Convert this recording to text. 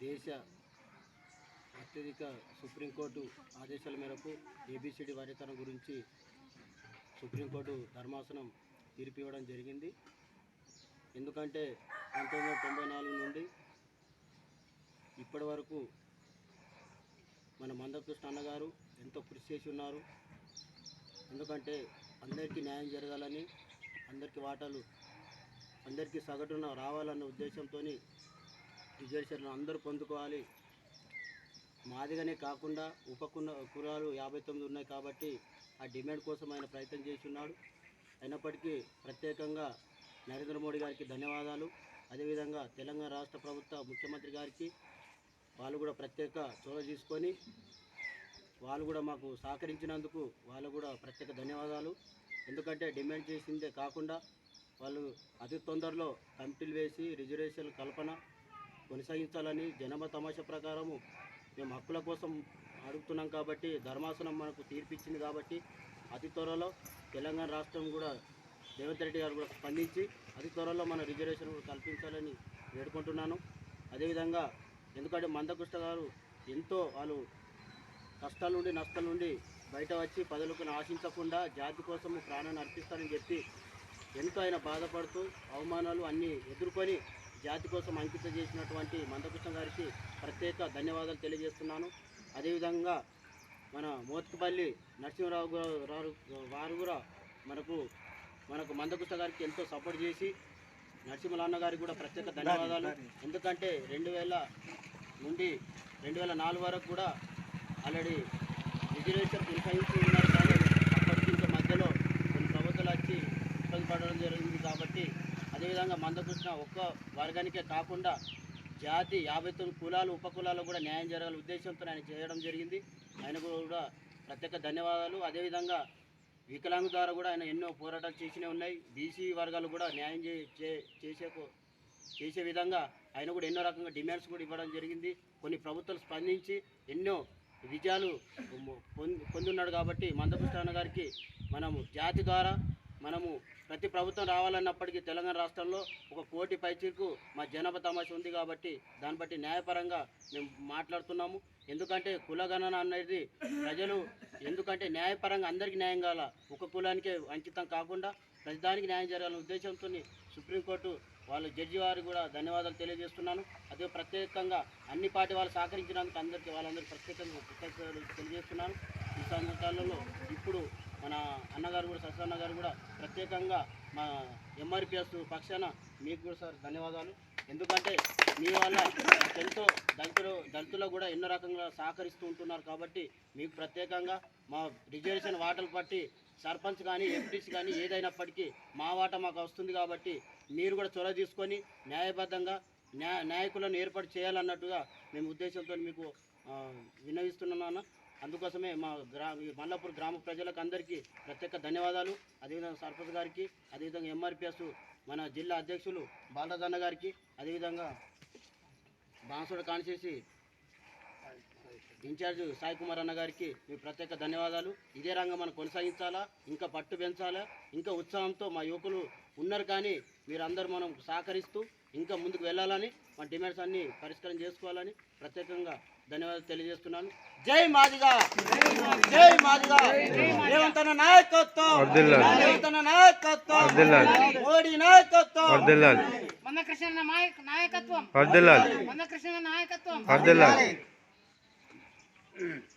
దేశ అత్యధిక సుప్రీంకోర్టు ఆదేశాల మేరకు ఏబిసిడి వర్గీకరణ గురించి సుప్రీంకోర్టు ధర్మాసనం తీర్పు ఇవ్వడం జరిగింది. ఎందుకంటే పంతొమ్మిది వందల తొంభై నాలుగు నుండి ఇప్పటి వరకు మన మందకృష్ణ అన్నగారు ఎంతో కృషి చేసి ఉన్నారు. ఎందుకంటే అందరికీ న్యాయం జరగాలని అందరికీ వాటాలు అందరికీ సగటున రావాలన్న ఉద్దేశంతో రిజర్వేషన్లు అందరూ పొందుకోవాలి. మాదిగానే కాకుండా ఉపకున్న కులాలు యాభై తొమ్మిది ఉన్నాయి కాబట్టి ఆ డిమాండ్ కోసం ఆయన ప్రయత్నం చేసి అయినప్పటికీ ప్రత్యేకంగా నరేంద్ర మోడీ గారికి ధన్యవాదాలు. అదేవిధంగా తెలంగాణ రాష్ట్ర ప్రభుత్వ ముఖ్యమంత్రి గారికి వాళ్ళు కూడా ప్రత్యేక చొరవ తీసుకొని వాళ్ళు కూడా మాకు సహకరించినందుకు వాళ్ళు కూడా ప్రత్యేక ధన్యవాదాలు. ఎందుకంటే డిమాండ్ చేసిందే కాకుండా వాళ్ళు అతి తొందరలో కమిటీలు వేసి రిజర్వేషన్ కల్పన కొనసాగించాలని జనమ తమాష ప్రకారము మేము హక్కుల కోసం అడుగుతున్నాం కాబట్టి ధర్మాసనం మనకు తీర్పిచ్చింది కాబట్టి అతి త్వరలో తెలంగాణ రాష్ట్రం కూడా రేవంత్ రెడ్డి గారు కూడా స్పందించి అతి త్వరలో మన రిజర్వేషన్ కూడా కల్పించాలని వేడుకుంటున్నాను. అదేవిధంగా ఎందుకంటే మందకృష్ణ గారు ఎంతో వాళ్ళు కష్టాల నుండి నష్టాల నుండి బయట వచ్చి పదవులకు ఆశించకుండా జాతి కోసం ప్రాణాన్ని అర్పిస్తారని చెప్పి ఎంతో ఆయన బాధపడుతూ అవమానాలు అన్నీ ఎదుర్కొని జాతి కోసం అంకితం చేసినటువంటి మందకృష్ణ గారికి ప్రత్యేక ధన్యవాదాలు తెలియజేస్తున్నాను. అదేవిధంగా మన మోత్కుపల్లి నరసింహరావు గా- రారు వారు కూడా మనకు మనకు మందకృష్ణ గారికి ఎంతో సపోర్ట్ చేసి నరసింహలన్న గారికి కూడా ప్రత్యేక ధన్యవాదాలు. ఎందుకంటే రెండు వేల నుండి రెండు వేల నాలుగు వరకు కూడా ఆల్రెడీ రిజర్వేషన్ కొనసాగించి ఉన్నారు కానీ అప్పటికి మధ్యలో కొన్ని ప్రభుత్వాలు వచ్చి ఇబ్బంది పడడం జరిగింది కాబట్టి అదేవిధంగా మందకృష్ణ ఒక్క వర్గానికే కాకుండా జాతి యాభై తొమ్మిది కులాలు ఉపకులాలు కూడా న్యాయం జరగాల ఉద్దేశంతో ఆయన చేయడం జరిగింది. ఆయనకు కూడా ప్రత్యేక ధన్యవాదాలు. అదేవిధంగా వికలాంగు ద్వారా కూడా ఆయన ఎన్నో పోరాటాలు చేసినవి ఉన్నాయి. బీసీ వర్గాలు కూడా న్యాయం చే చే- చేసే చేసే విధంగా ఆయన కూడా ఎన్నో రకంగా డిమాండ్స్ కూడా ఇవ్వడం జరిగింది. కొన్ని ప్రభుత్వాలు స్పందించి ఎన్నో విజయాలు పొంది పొందున్నాడు కాబట్టి మందకృష్ణ గారికి మనము జాతి ద్వారా మనము ప్రతి ప్రభుత్వం రావాలన్నప్పటికీ తెలంగాణ రాష్ట్రంలో ఒక కోటి పైచీకు మా జనాభా తమాష ఉంది కాబట్టి దాన్ని బట్టి న్యాయపరంగా మేము మాట్లాడుతున్నాము. ఎందుకంటే కులగణన అనేది ప్రజలు ఎందుకంటే న్యాయపరంగా అందరికీ న్యాయం కావాల? ఒక కులానికే అంకితం కాకుండా ప్రతిదానికి న్యాయం జరగాలనే ఉద్దేశంతో సుప్రీంకోర్టు వాళ్ళు జడ్జి వారికి కూడా ధన్యవాదాలు తెలియజేస్తున్నాను. అదే ప్రత్యేకంగా అన్ని పార్టీ వాళ్ళు సహకరించినందుకు అందరికీ వాళ్ళందరికీ ప్రత్యేకంగా తెలియజేస్తున్నాను. ఈ సందర్భాలలో ఇప్పుడు మన అన్నగారు కూడా సత్యన్న గారు కూడా ప్రత్యేకంగా మా ఎంఆర్పిఎస్ పక్షాన మీకు కూడా సార్ ధన్యవాదాలు. ఎందుకంటే మీ వల్ల ఎంతో దళితులు దళితులు కూడా ఎన్నో రకంగా సహకరిస్తూ ఉంటున్నారు కాబట్టి మీకు ప్రత్యేకంగా మా రిజర్వేషన్ వాటలు పట్టి సర్పంచ్ కానీ ఎంపీసీ కానీ ఏదైనప్పటికీ మా వాట మాకు వస్తుంది కాబట్టి మీరు కూడా చొరవ తీసుకొని న్యాయబద్ధంగా న్యాయ నాయకులను ఏర్పాటు చేయాలన్నట్టుగా మేము ఉద్దేశంతో మీకు విన్నవిస్తున్నాను అందుకోసమే మా గ్రా ఈ మల్లాపూర్ గ్రామ ప్రజలకు అందరికీ ప్రత్యేక ధన్యవాదాలు. అదేవిధంగా సర్పంచ్ గారికి అదేవిధంగా ఎంఆర్పిఎస్ మన జిల్లా అధ్యక్షులు బాలరాజన్న గారికి అదేవిధంగా బాన్సుడు కాన్సేసి ఇన్ఛార్జ్ సాయి కుమార్ అన్న గారికి మీ ప్రత్యేక ధన్యవాదాలు. ఇదే రంగం మనం కొనసాగించాలా? ఇంకా పట్టు పెంచాలా? ఇంకా ఉత్సాహంతో మా యువకులు ఉన్నారు కానీ మీరందరూ మనం సహకరిస్తూ ఇంకా ముందుకు వెళ్ళాలని మా డిమాండ్స్ అన్ని పరిష్కారం చేసుకోవాలని ప్రత్యేకంగా ధన్యవాదాలు తెలియజేస్తున్నాను. జై మాదిగా! జై మాదిగా! నాయకత్వం! నాయకత్వం. మోడీ నాయకత్వం! మందకృష్ణ నాయకత్వం. మందకృష్ణ నాయకత్వం. mm